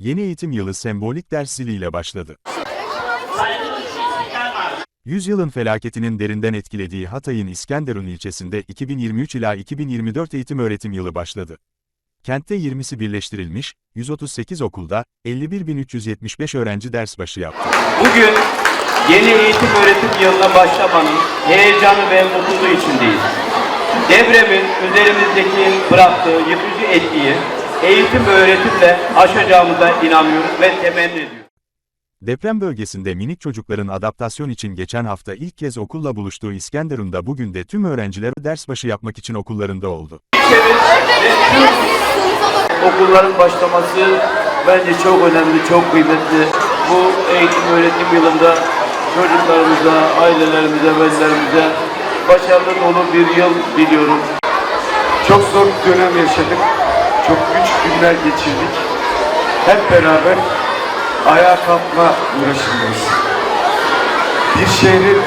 Yeni eğitim yılı sembolik ders ziliyle başladı. Yüzyılın felaketinin derinden etkilediği Hatay'ın İskenderun ilçesinde 2023 ila 2024 eğitim öğretim yılı başladı. Kentte 20'si birleştirilmiş, 138 okulda 51.375 öğrenci ders başı yaptı. Bugün yeni eğitim öğretim yılına başlamanın heyecanı ve mutluluğu içindeyiz. Depremin üzerimizdeki bıraktığı yıkıcı etkiyi eğitim ve öğretimle aşacağımıza inanıyoruz ve temenni ediyoruz. Deprem bölgesinde minik çocukların adaptasyon için geçen hafta ilk kez okulla buluştuğu İskenderun'da bugün de tüm öğrenciler ders başı yapmak için okullarında oldu. Okulların başlaması bence çok önemli, çok kıymetli. Bu eğitim öğretim yılında çocuklarımıza, ailelerimize, velilerimize başarılı dolu bir yıl diliyorum. Çok zor bir dönem yaşadık. Çok güç günler geçirdik. Hep beraber ayağa kalkma uğraşındayız. Bir şehrin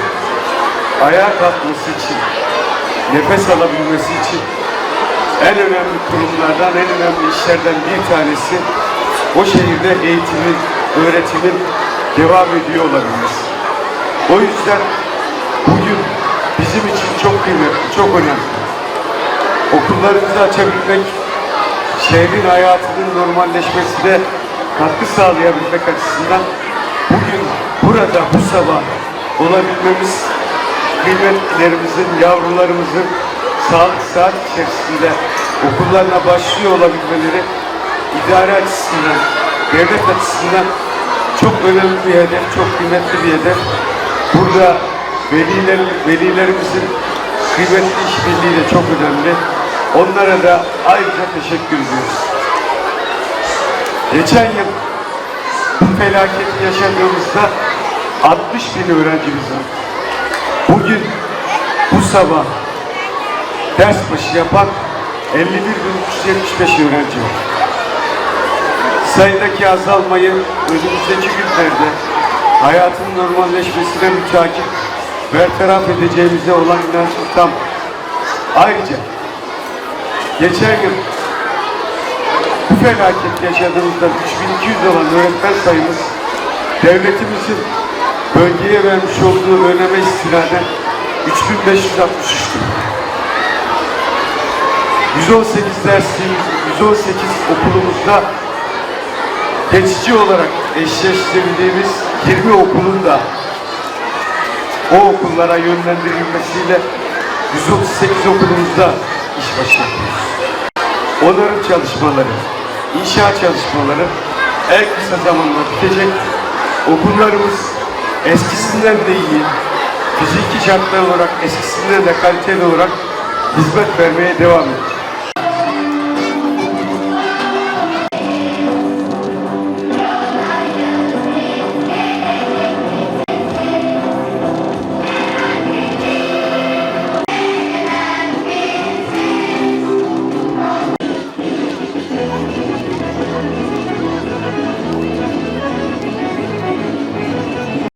ayağa kalkması için, nefes alabilmesi için en önemli kurumlardan, en önemli işlerden bir tanesi o şehirde eğitimin, öğretimin devam ediyor olabilmesi. O yüzden bugün bizim için çok kıymetli, çok önemli okullarımızı açabilmek, şehrin hayatının normalleşmesine katkı sağlayabilmek açısından bugün burada bu sabah olabilmemiz kıymetlilerimizin, yavrularımızın sağlık saat içerisinde okullarına başlıyor olabilmeleri idare açısından, devlet açısından çok önemli bir hedef, çok kıymetli bir hedef. Burada veliler, velilerimizin kıymetli işbirliği de çok önemli. Onlara da ayrıca teşekkür ediyoruz. Geçen yıl bu felaketi yaşadığımızda 60 bin öğrencimiz var. Bugün bu sabah ders başı yapan 51.375 öğrenci var. Sayıdaki azalmayı önümüzdeki günlerde hayatın normalleşmesine mütakip bertaraf edeceğimize olan inancım tam. Ayrıca geçen yıl bu felaket yaşadığımızda 3200 olan öğretmen sayımız devletimizin bölgeye vermiş olduğu öneme istinaden 3563'tü. 118 dersimiz, 118 okulumuzda geçici olarak eşleştirdiğimiz 20 okulun da o okullara yönlendirilmesiyle 138 okulumuzda başlatıyoruz. Onarım çalışmaları, inşaat çalışmaları en kısa zamanda bitecek. Okullarımız eskisinden de iyi, fiziki şartlar olarak eskisinden de kaliteli olarak hizmet vermeye devam edecek.